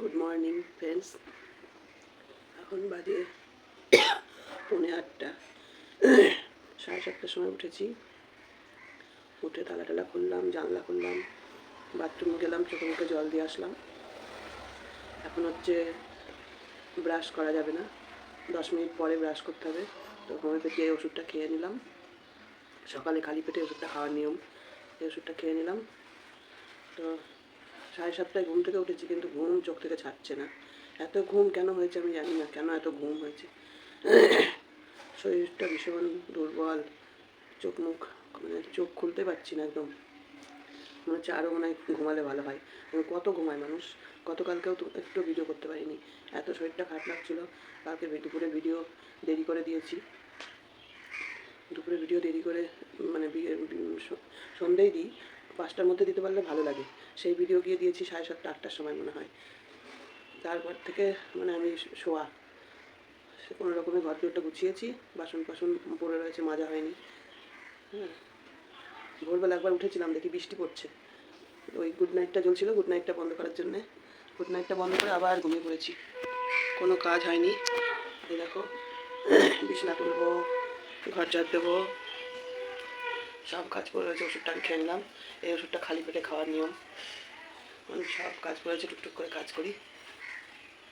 Good morning friends এখন বাজে পৌনে আটটা। সাড়ে সাতটার সময় উঠেছি। উঠে তালা টালা খুললাম, জানলা খুললাম বাথরুমে গেলাম, চোখে মুখে জল দিয়ে আসলাম। এখন হচ্ছে ব্রাশ করা যাবে না। দশ মিনিট পরে ব্রাশ করতে হবে। তো হোমিওপ্যাথি এই ওষুধটা খেয়ে নিলাম। সকালে খালি পেটে ওষুধটা খাওয়ার নিয়ম। এই ওষুধটা খেয়ে নিলাম। তো সাড়ে সাতটায় ঘুম থেকে উঠেছি, কিন্তু ঘুম চোখ থেকে ছাড়ছে না। এত ঘুম কেন হয়েছে আমি জানি না, কেন এত ঘুম হয়েছে? শরীরটা ভীষণ দুর্বল, চোখ মুখ মানে চোখ খুলতে পারছি না একদম। মনে হচ্ছে আরও মনে হয় ঘুমালে ভালো হয়। আমি কত ঘুমায় মানুষ? গতকালকেও তো একটু ভিডিও করতে পারিনি। এত শরীরটা খারাপ লাগছিল। কালকে দুপুরে ভিডিও দেরি করে দিয়েছি। দুপুরে ভিডিও দেরি করে মানে সন্ধ্যেই দিই। পাঁচটার মধ্যে দিতে পারলে ভালো লাগে। সেই ভিডিও গিয়ে দিয়েছি সাড়ে সাতটা, আটটার সময় মনে হয়। তারপর থেকে মানে আমি শোয়া। কোনো রকমের ঘর দুয়ারটা গুছিয়েছি বাসন ফাসন পড়ে রয়েছে, মাজা হয়নি। হ্যাঁ। ভোরবেলা একবার উঠেছিলাম, দেখি বৃষ্টি পড়ছে। ওই গুড নাইটটা জ্বলছিল গুড নাইটটা বন্ধ করার জন্যে। গুড নাইটটা বন্ধ করে আবার ঘুমিয়ে পড়েছি। কোনো কাজ হয়নি। দেখো, বিছনা তুলবো, ঘর ঝাড় দেবো। সব কাজ পড়ে রয়েছে, ওষুধটা আমি খেয়ে নিলাম। এই ওষুধটা খালি পেটে খাওয়ার নিয়ম। আমি সব কাজ পড়েছে টুকটুক করে কাজ করি।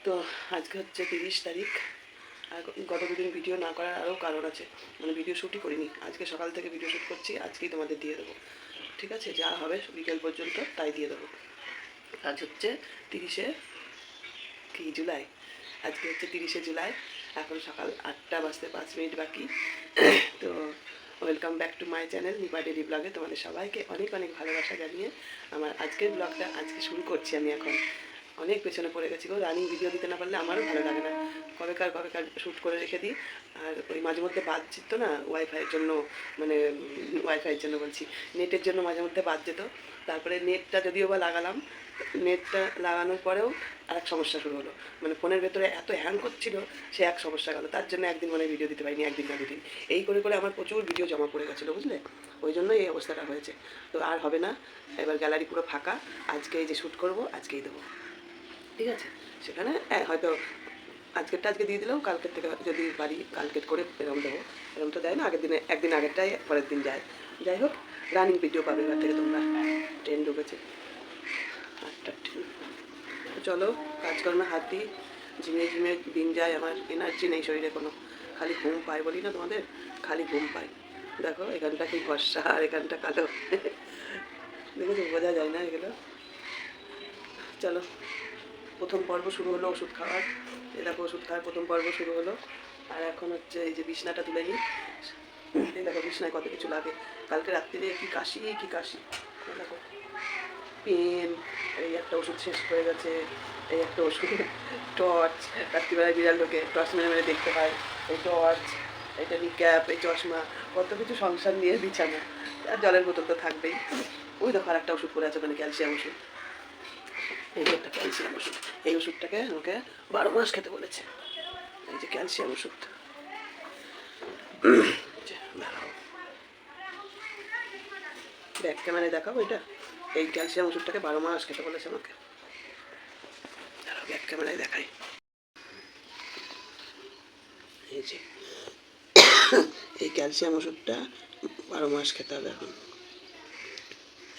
তো আজকে হচ্ছে তিরিশ তারিখ। আর গত দুদিন ভিডিও না করার আরও কারণ আছে। মানে ভিডিও শ্যুটই করিনি। আজকে সকাল থেকে ভিডিও শ্যুট করছি, আজকেই তোমাদের দিয়ে দেবো। ঠিক আছে? যা হবে বিকেল পর্যন্ত, তাই দিয়ে দেবো। আজ হচ্ছে তিরিশে কি, জুলাই? আজকে হচ্ছে তিরিশে জুলাই। এখন সকাল আটটা বাজতে পাঁচ মিনিট বাকি। তো welcome back to my channel Nipa daily ব্লগে তোমাদের সবাইকে অনেক অনেক ভালোবাসা জানিয়ে আমার আজকের ব্লগটা আজকে শুরু করছি আমি এখন। অনেক পেছনে পড়ে গেছি গো রানিং ভিডিও দিতে না পারলে আমারও ভালো লাগে না। কবেকার কবেকার শ্যুট করে রেখে দিই। আর ওই মাঝে মধ্যে বাদ যেত না ওয়াইফাইয়ের জন্য মানে ওয়াইফাইয়ের জন্য বলছি নেটের জন্য মাঝে মধ্যে বাদ যেত তারপরে নেটটা যদিও বা লাগালাম নেটটা লাগানোর পরেও আর এক সমস্যা শুরু হলো। মানে ফোনের ভেতরে এত হ্যাং করছিল, সে এক সমস্যা গেল। তার জন্য একদিন মানে ভিডিও দিতে পারিনি, একদিন না দুদিন। এই করে করে আমার প্রচুর ভিডিও জমা পড়ে গেছিল, বুঝলে? ওই জন্য এই অবস্থাটা হয়েছে। তো আর হবে না, এবার গ্যালারি পুরো ফাঁকা। আজকে এই যে শ্যুট করব, আজকেই দেবো। ঠিক আছে? সেখানে হয়তো আজকেরটা আজকে দিয়ে দিলেও কালকের থেকে যদি পারি, কালকের করে এরকম দেবো। এরকম তো দেয় না, আগের দিনে, একদিন আগেরটাই, পরের দিন যায়। যাই হোক রানিং ভিডিও পাবে এবার থেকে তোমরা। ট্রেন ঢুকেছে। চলো, কাজকর্মে হাত দিই, ঝিমে ঝিমে দিন যায় আমার এনার্জি নেই শরীরে কোনো। খালি ঘুম পাই বলি না তোমাদের? খালি ঘুম পাই দেখো, এখানটা কি ভরসা আর এখানটা কালো। দেখেছ, বোঝা যায় না এগুলো? চলো, প্রথম পর্ব শুরু হলো ওষুধ খাওয়ার। এই দেখো, ওষুধ খাওয়ার প্রথম পর্ব শুরু হলো। আর এখন হচ্ছে এই যে বিছনাটা তুলে নিই। দেখো, বিছনায় কত কিছু লাগে। কালকে রাত্রিরে কি কাশি কি কাশি? দেখো। পেন, এই একটা ওষুধ শেষ হয়ে গেছে, এই একটা ওষুধ, টর্চ, রাত্রিবেলায় বিড়াল লোকে টর্চ মেরে মেরে দেখতে পায় এই টর্চ এটা ক্যাপ, এই চশমা, কত কিছু সংসার নিয়ে বিছানা, আর জলের বোতল তো থাকবেই। ওই দেখো আর একটা ওষুধ পড়ে আছে ওখানে, ক্যালসিয়াম ওষুধ। এই একটা ক্যালসিয়াম ওষুধ। এই ওষুধটাকে আমাকে বারো মাস খেতে বলেছে। এই যে ক্যালসিয়াম ওষুধ। ব্যাক ক্যামেরায় দেখাবো এটা? এই ক্যালসিয়াম ওষুধটাকে বারো মাস খেতে বলেছে আমাকে। ব্যাক ক্যামেরায় দেখাই। এই যে, এই ক্যালসিয়াম ওষুধটা বারো মাস খেতে হবে এখন।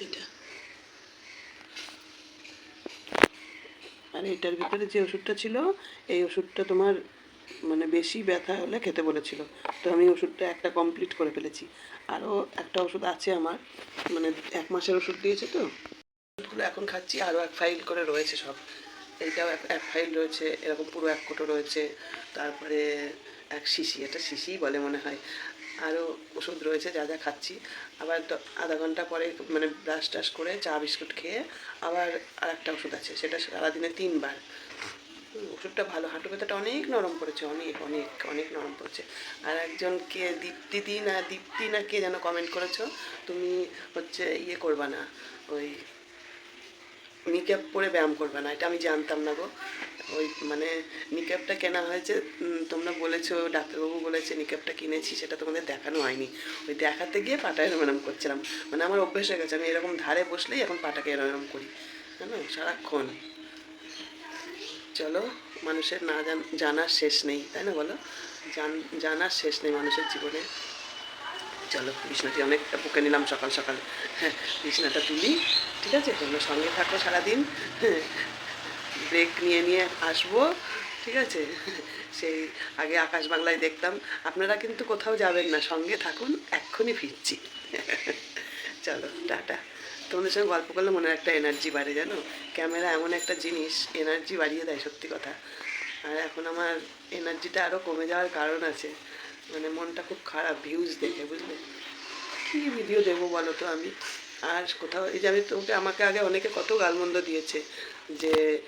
এটা আর এটার ভিতরে যে ওষুধটা ছিল, এই ওষুধটা তোমার মানে বেশি ব্যথা হলে খেতে বলেছিল। তো আমি ওষুধটা একটা কমপ্লিট করে ফেলেছি। আরও একটা ওষুধ আছে আমার মানে এক মাসের ওষুধ দিয়েছে তো। ওষুধগুলো এখন খাচ্ছি, আরও এক ফাইল করে রয়েছে সব। এইটাও এক এক ফাইল রয়েছে, এরকম পুরো এক কোটো রয়েছে। তারপরে এক শিশি, এটা শিশিই বলে মনে হয়। আরও ওষুধ রয়েছে, যা যা খাচ্ছি। আবার আধা ঘণ্টা পরে মানে ব্রাশ টাশ করে চা বিস্কুট খেয়ে আবার আর একটা ওষুধ আছে, সেটা সারাদিনে তিনবার। ওষুধটা ভালো, হাঁটু ব্যথাটা অনেক নরম পড়েছে, অনেক অনেক অনেক নরম পড়েছে। আর একজন কে দীপ্তিদি না, দীপ্তি না কে যেন কমেন্ট করেছ, তুমি হচ্ছে ইয়ে করবা না, ওই নিক্যাপ পরে ব্যায়াম করবে না, এটা আমি জানতাম না গো। ওই মানে নিক্যাপটা কেনা হয়েছে তোমরা বলেছ, ডাক্তারবাবু বলেছে নিক্যাপটা কিনেছি, সেটা তোমাদের দেখানো হয়নি। ওই দেখাতে গিয়ে পাটা এরম করছিলাম। মানে আমার অভ্যেস হয়ে গেছে, আমি এরকম ধারে বসলেই এখন পাটাকে এরম করি। জানো, সারাক্ষণ। চলো, মানুষের না জান- জানার শেষ নেই, তাই না বলো? জান, জানার শেষ নেই মানুষের জীবনে। চলো বিছনাটি অনেকটা পুকে নিলাম সকাল সকাল। হ্যাঁ বিছনাটা তুলি ঠিক আছে? তোমরা সঙ্গে থাকো সারাদিন। ব্রেক নিয়ে নিয়ে আসব, ঠিক আছে? সেই আগে আকাশ বাংলায় দেখতাম। আপনারা কিন্তু কোথাও যাবেন না, সঙ্গে থাকুন, এক্ষুনি ফিরছি। চলো, টাটা। তোমাদের সঙ্গে গল্প করলে মনে একটা এনার্জি বাড়ে, জানো? ক্যামেরা এমন একটা জিনিস এনার্জি বাড়িয়ে দেয়, সত্যি কথা। আর এখন আমার এনার্জিটা আরও কমে যাওয়ার কারণ আছে। মানে মনটা খুব খারাপ ভিউজ দেখে, বুঝলে? কী ভিডিও দেবো বলো তো আমি? আর কোথাও, এই যে আমি তোমাকে, আমাকে আগে অনেকে কত গালমন্দ দিয়েছে যে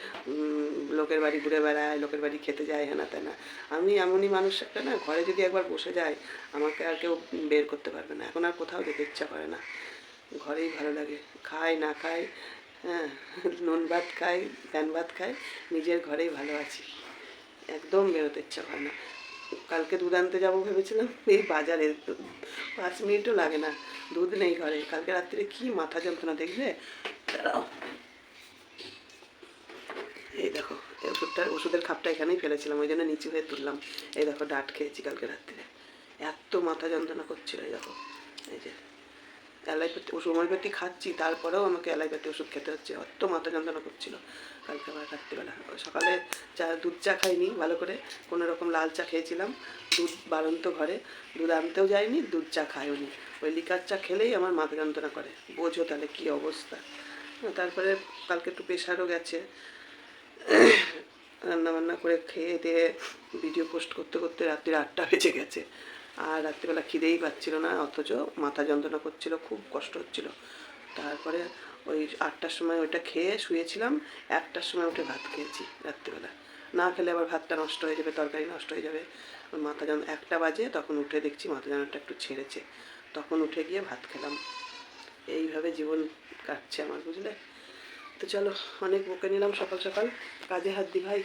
লোকের বাড়ি ঘুরে বেড়ায়, লোকের বাড়ি খেতে যায় হ্যানা তেনা। আমি এমনই মানুষ একটা না, ঘরে যদি একবার বসে যায়, আমাকে আর কেউ বের করতে পারবে না। এখন আর কোথাও যেতে ইচ্ছা করে না। ঘরেই ভালো লাগে। খাই, না খাই হ্যাঁ নুন ভাত খাই, প্যান ভাত খাই, নিজের ঘরেই ভালো আছি। একদম বেরোতে ইচ্ছা করে না। কালকে দুধ আনতে যাব ভেবেছিলাম, এই বাজারে পাঁচ মিনিটও লাগে না, দুধ নেই ঘরে। কালকে রাত্রে কি মাথা যন্ত্রণা দেখবে? এই দেখো ওষুধটা, ওষুধের খাপটা এখানেই ফেলেছিলাম, ওই জন্য নিচু হয়ে তুললাম। এই দেখো, ডাট খেয়েছি কালকে রাত্রে। এত মাথা যন্ত্রণা করছিল, এই দেখো। এই যে অ্যালাইপ্যাথি ওষুধ হোমিওপ্যাথি খাচ্ছি, তারপরেও আমাকে অ্যালাইপ্যাথি ওষুধ খেতে হচ্ছে। অত মাথা যন্ত্রণা করছিল। কালকে আবার রাত্রিবেলা। সকালে চা দুধ চা খাইনি, ভালো করে। কোনো রকম লাল চা খেয়েছিলাম। দুধ বাড়ন্ত ঘরে। দুধ আনতেও যায়নি দুধ চা খায়ওনি ওই লিকার চা খেলেই আমার মাথা যন্ত্রণা করে। বোঝো তাহলে কী অবস্থা। তারপরে কালকে একটু প্রেশারও গেছে। রান্না বান্না করে খেয়ে দিয়ে ভিডিও পোস্ট করতে করতে রাত্রি আটটা বেজে গেছে। আর রাত্রিবেলা খিদেই পাচ্ছিল না, অথচ মাথা যন্ত্রণা করছিল, খুব কষ্ট হচ্ছিল। তারপরে ওই আটটার সময় ওইটা খেয়ে শুয়েছিলাম, একটার সময় উঠে ভাত খেয়েছি রাত্রিবেলা। না খেলে আবার ভাতটা নষ্ট হয়ে যাবে, তরকারি নষ্ট হয়ে যাবে। মাথা যন্ত্র, একটা বাজে, তখন উঠে দেখছি মাথা যন্ত্রণাটা একটু ছেড়েছে। তখন উঠে গিয়ে ভাত খেলাম। এইভাবে জীবন কাটছে আমার, বুঝলে? তো চলো, অনেক বকে নিলাম সকাল সকাল। কাজে হাত দি ভাই।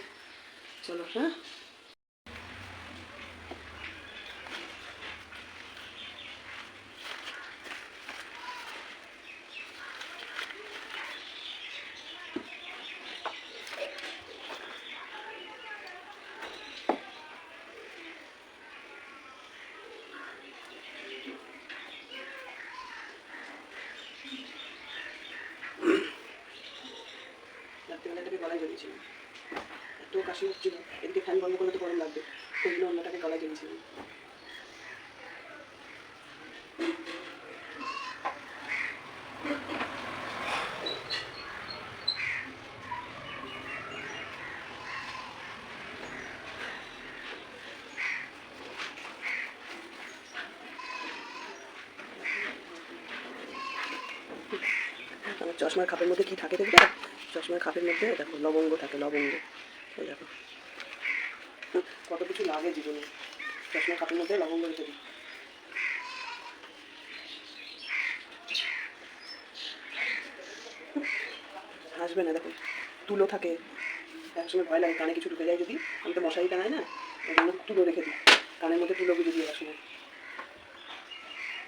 চলো হ্যাঁ? এত কাশি হচ্ছিল এদিকে ফ্যান বন্ধ করলে তো গরম লাগবে। ওই জন্য অন্যটাকে গলায় আমার চশমার খাপের মধ্যে কি থাকে দেখবে? চশমার খাপের মধ্যে দেখো, লবঙ্গ থাকে, লবঙ্গ। এই দেখো কত কিছু লাগে জীবনে। চশমার খাপের মধ্যে লবঙ্গ রেখে দিই। আসবে না, দেখো, তুলো থাকে। একসময় ভয় লাগে, কানে কিছু ঢুকে যায় যদি। আমি তো মশারি টাঙাই না, ওই জন্য তুলো রেখে দিই। কানের মধ্যে তুলো গুঁজে দিই একসময়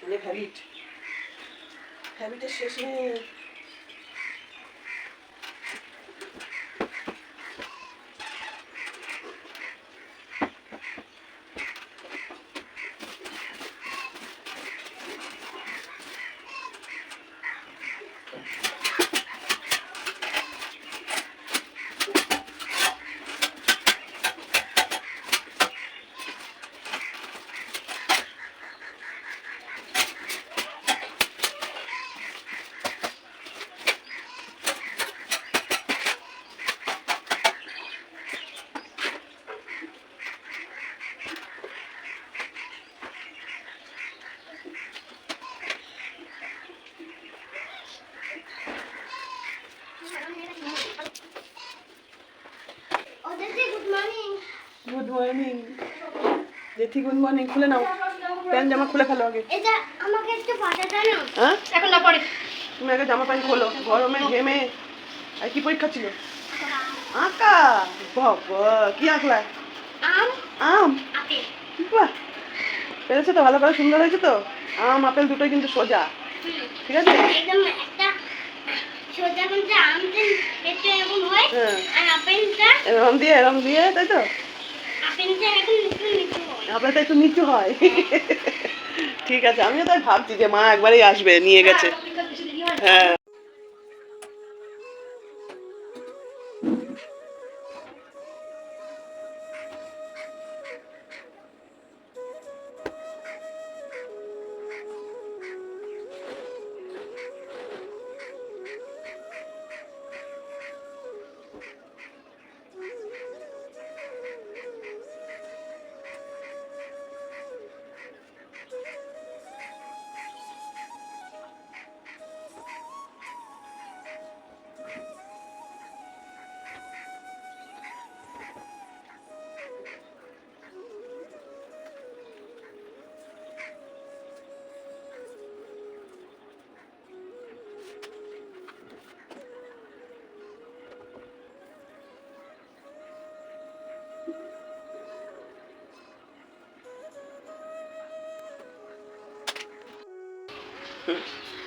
অনেক হ্যাবিট হ্যাবিটের শেষ নেই গুড মর্নিং গুড মর্নিং জেঠি গুড মর্নিং খুলে নাও। প্যান্ট জামা খুলে ফেলো আগে। এটা আমাকে একটু না হ্যাঁ? এখন না পরে। তুমি আগে জামা প্যান্ট খোলো। গরমে ঘেমে। আর কি পরীক্ষা ছিল? আঁকা। বাবা কি আঁকলা? আম। আম? আপেল। বাহ। পেরেছ তো? ভালো করে সুন্দর হয়েছে তো? আম আপেল দুটোই কিন্তু সোজা। ঠিক আছে? একদম একটা সোজা কিন্তু আমটা এরকম হয় হ্যাঁ। আর আপেলটা এরম দিয়ে এরম দিয়ে তাই তো? আপনার তো একটু নিচু হয়। ঠিক আছে, আমিও তাই ভাবছি যে মা একবারেই আসবে, নিয়ে গেছে। হ্যাঁ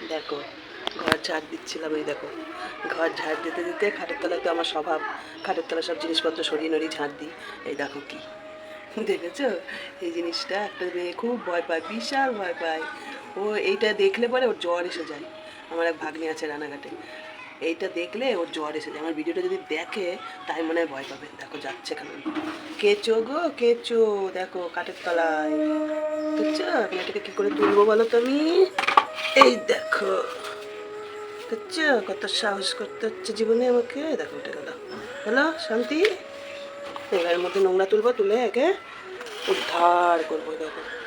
দেখো, ঘর ঝাড় দিচ্ছিলাম এই দেখো। ঘর ঝাড় দিতে দিতে খাটের তলায় তো আমার স্বভাব, খাটের তলায় সব জিনিসপত্র সরিয়ে নড়িয়ে ঝাড় দিই। এই দেখো কি। দেখেছ? এই জিনিসটা একটা মেয়ে খুব ভয় পায়, বিশাল ভয় পায়। ও এইটা দেখলে পরে ওর জ্বর এসে যায়। আমার এক ভাগ্নি আছে রানাঘাটে। এইটা দেখলে ওর জ্বর এসে যায়। আমার ভিডিওটা যদি দেখে, তাই মনে হয় ভয় পাবে। দেখো, যাচ্ছে কেন কেচো গো, কেচো। দেখো কাঠের তলায়। বুঝছ? মেয়েটাকে কী করে তুলবো বলো তুমি? এই দেখো। দেখছ? কত সাহস করতে হচ্ছে জীবনে আমাকে? দেখো উঠে গেল হ্যালো, শান্তি? এবারের মধ্যে নোংরা তুলবো, তুলে একে উদ্ধার করব দেখো।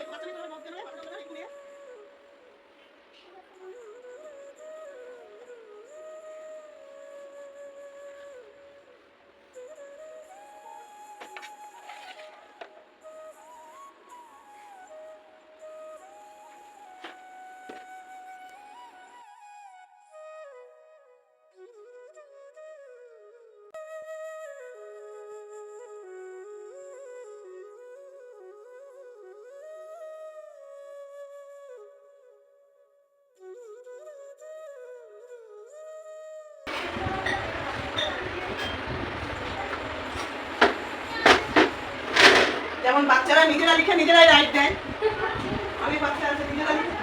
কথা যেমন বাচ্চারা নিজেরা লিখে নিজেরাই রাইট দেয়। আমি বাচ্চারা নিজেরা লিখে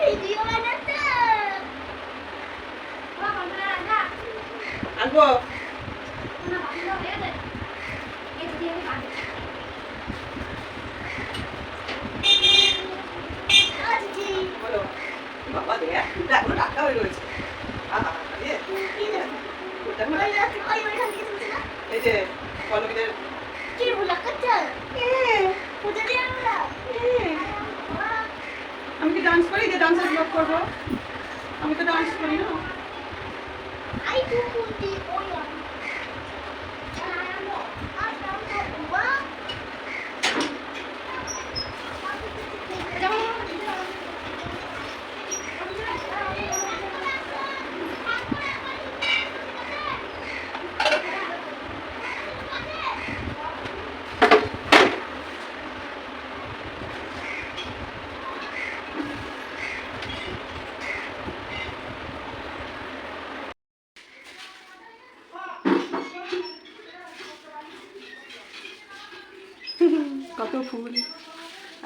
ভিডিও বানাতে আনব বলো বাবা দেখ দুটো এখনও রাখা হয়ে রয়েছে আহা ইয়ে ওটা না, এই যে পল্লবীদের আমি কি ডান্স করি? যে ডান্সের ব্লগ করব। আমি তো ডান্স করি না।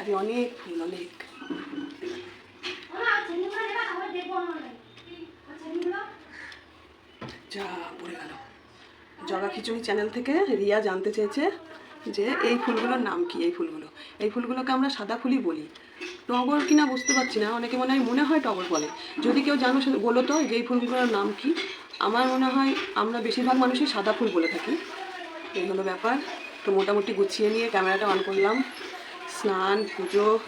আরে অনেক ফুল অনেক যা, পড়ে গেল। জগা খিচুড়ি চ্যানেল থেকে রিয়া জানতে চেয়েছে যে এই ফুলগুলোর নাম কি, এই ফুলগুলো? এই ফুলগুলোকে আমরা সাদা ফুলই বলি। টগর কিনা বুঝতে পারছি না, অনেকে মনে হয় মনে হয় টগর বলে। যদি কেউ জানো বলো তো যে এই ফুলগুলোর নাম কি? আমার মনে হয় আমরা বেশিরভাগ মানুষই সাদা ফুল বলে থাকি। এই হলো ব্যাপার। তো মোটামুটি গুছিয়ে নিয়ে ক্যামেরাটা অন করলাম। স্নান, পুজো।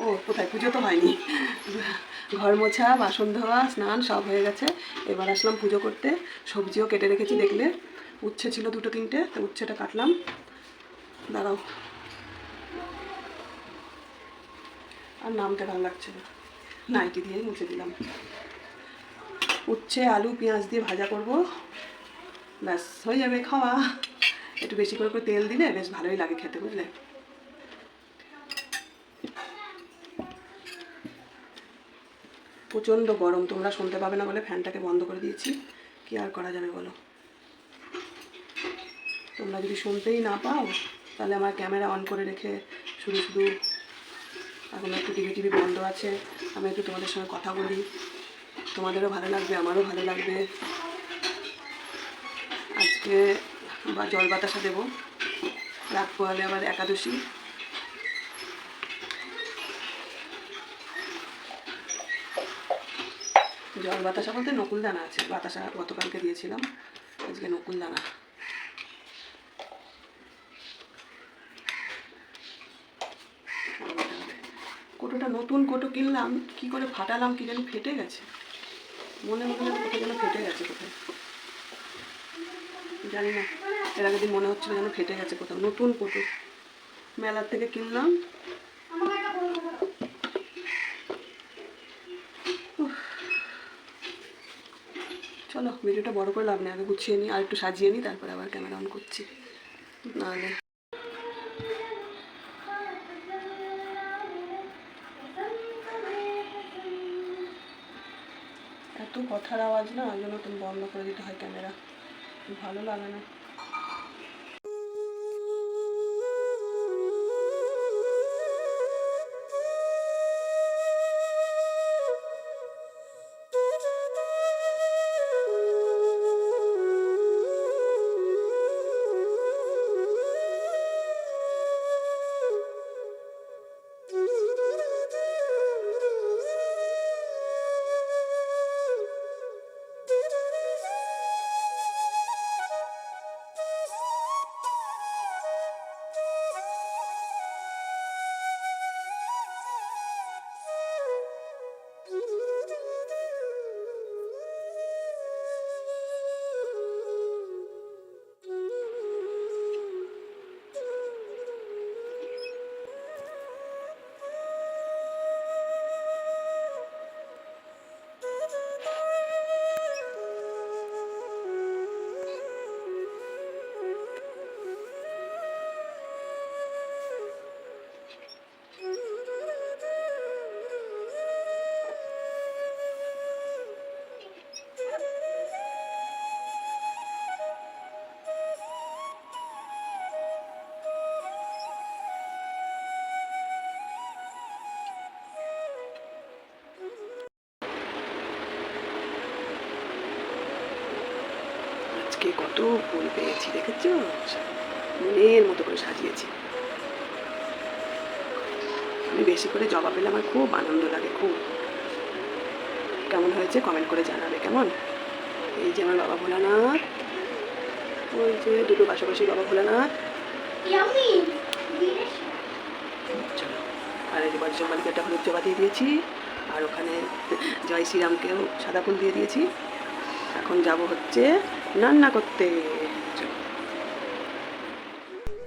ও, কোথায়? পুজো তো হয়নি। ঘর মোছা, বাসন ধোয়া, স্নান সব হয়ে গেছে। এবার আসলাম পুজো করতে। সবজিও কেটে রেখেছি দেখলে। উচ্ছে ছিল দুটো তিনটে, তো উচ্ছেটা কাটলাম। দাঁড়াও। আর নামটা ভালো লাগছে না। নাইটি দিয়ে মুছে দিলাম। উচ্ছে, আলু, পেঁয়াজ দিয়ে ভাজা করব। ব্যাস, হয়ে যাবে খাওয়া। একটু বেশি করে করে তেল দিলে বেশ ভালোই লাগে খেতে, বুঝলে? প্রচণ্ড গরম, তোমরা শুনতে পাবে না বলে ফ্যানটাকে বন্ধ করে দিয়েছি। কি আর করা যাবে বলো? তোমরা যদি শুনতেই না পাও, তাহলে আমার ক্যামেরা অন করে রেখে শুধু শুধু এখন একটু টিভি টিভি বন্ধ আছে। আমি একটু তোমাদের সঙ্গে কথা বলি। তোমাদেরও ভালো লাগবে, আমারও ভালো লাগবে। আজকে বা জল বাতাসা দেবো। রাত পোহালে আবার একাদশী। জল বাতাসা বলতে নকুল দানা আছে। বাতাসা গতকালকে দিয়েছিলাম, আজকে নকুল দানা। কোটোটা নতুন কোটো কিনলাম, কি করে ফাটালাম কি যেন ফেটে গেছে। মনে মনে কোথায় যেন ফেটে গেছে কোথায়। জানি না, এর আগে দিন মনে হচ্ছিল যেন ফেটে গেছে কোথাও, নতুন কোটো। মেলার থেকে কিনলাম চলো ভিডিওটা বড় করে লাভ নেই, আগে গুছিয়ে নিই আর একটু সাজিয়ে নিই, তারপরে আবার ক্যামেরা অন করছি। নাহলে এত কথার আওয়াজ না ওই জন্য তুমি বন্ধ করে দিতে হয় ক্যামেরা ভালো লাগে না। আজকে কত ফুল পেয়েছি দেখেছ? মনের মতো করে সাজিয়েছি। আমি বেশি করে জবা পেলে আমার খুব আনন্দ লাগে খুব। কেমন হয়েছে কমেন্ট করে জানাবে কেমন? এই যে আমার বাবা ভোলানাথ। ওই যে দুটো পাশাপাশি বাবা ভোলানাথ। চলো আর এই যে বজ্রমালিকে একটা হলুদ জবা দিয়ে দিয়েছি আর ওখানে জয় শ্রীরামকেও সাদা ফুল দিয়ে দিয়েছি। এখন যাব হচ্ছে রান্না করতে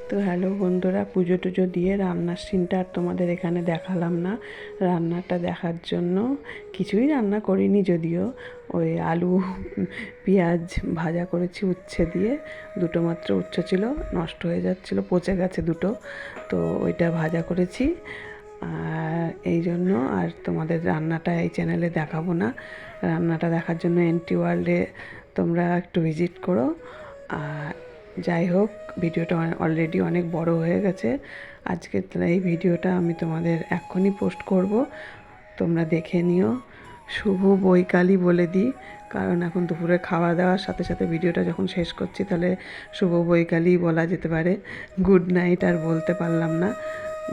তো হ্যালো বন্ধুরা, পুজো টুজো দিয়ে রান্নার সিনটা আর তোমাদের এখানে দেখালাম না। রান্নাটা দেখার জন্য কিছুই রান্না করিনি যদিও। ওই আলু, পেঁয়াজ ভাজা করেছি উচ্ছে দিয়ে। দুটো মাত্র উচ্ছে ছিল, নষ্ট হয়ে যাচ্ছিল, পচে গেছে দুটো। তো ওইটা ভাজা করেছি। আর এই জন্য আর তোমাদের রান্নাটা এই চ্যানেলে দেখাবো না। রান্নাটা দেখার জন্য এনটি ওয়ার্ল্ডে তোমরা একটু ভিজিট করো। আর যাই হোক ভিডিওটা অলরেডি অনেক বড় হয়ে গেছে। আজকে এই ভিডিওটা আমি তোমাদের এখনই পোস্ট করব। তোমরা দেখে নিও। শুভ বৈকালী বলে দিই। কারণ এখন দুপুরে খাওয়া দাওয়ার সাথে সাথে ভিডিওটা যখন শেষ করছি, তাহলে শুভ বৈকালী বলা যেতে পারে। গুড নাইট আর বলতে পারলাম না।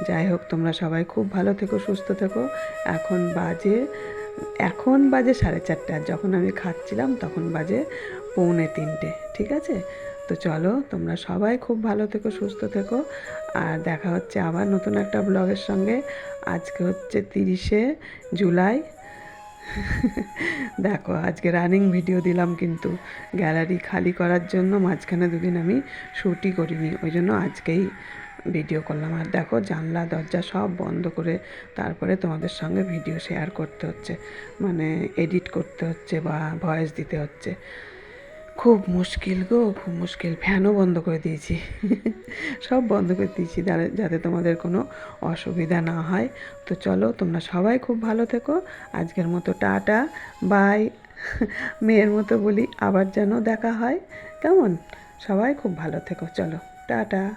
যাই হোক, তোমরা সবাই খুব ভালো থেকো, সুস্থ থেকো। এখন বাজে এখন বাজে সাড়ে চারটে। যখন আমি খাচ্ছিলাম তখন বাজে পৌনে তিনটে, ঠিক আছে? তো চলো, তোমরা সবাই খুব ভালো থেকো, সুস্থ থেকো। আর দেখা হচ্ছে আবার নতুন একটা ব্লগের সঙ্গে। আজকে হচ্ছে তিরিশে জুলাই। দেখো, আজকে রানিং ভিডিও দিলাম কিন্তু। গ্যালারি খালি করার জন্য মাঝখানে দুদিন আমি শ্যুটই করিনি। ওই জন্য আজকেই ভিডিও করলাম। আর দেখো, জানলা, দরজা সব বন্ধ করে তারপরে তোমাদের সঙ্গে ভিডিও শেয়ার করতে হচ্ছে। মানে এডিট করতে হচ্ছে বা ভয়েস দিতে হচ্ছে। খুব মুশকিল গো, খুব মুশকিল। ফ্যানও বন্ধ করে দিয়েছি। সব বন্ধ করে দিয়েছি যাতে- তোমাদের কোনো অসুবিধা না হয়। তো চলো, তোমরা সবাই খুব ভালো থেকো। আজকের মতো টাটা, বাই। মেয়ের মতো বলি আবার যেন দেখা হয়। কেমন? সবাই খুব ভালো থেকো। চলো, টাটা।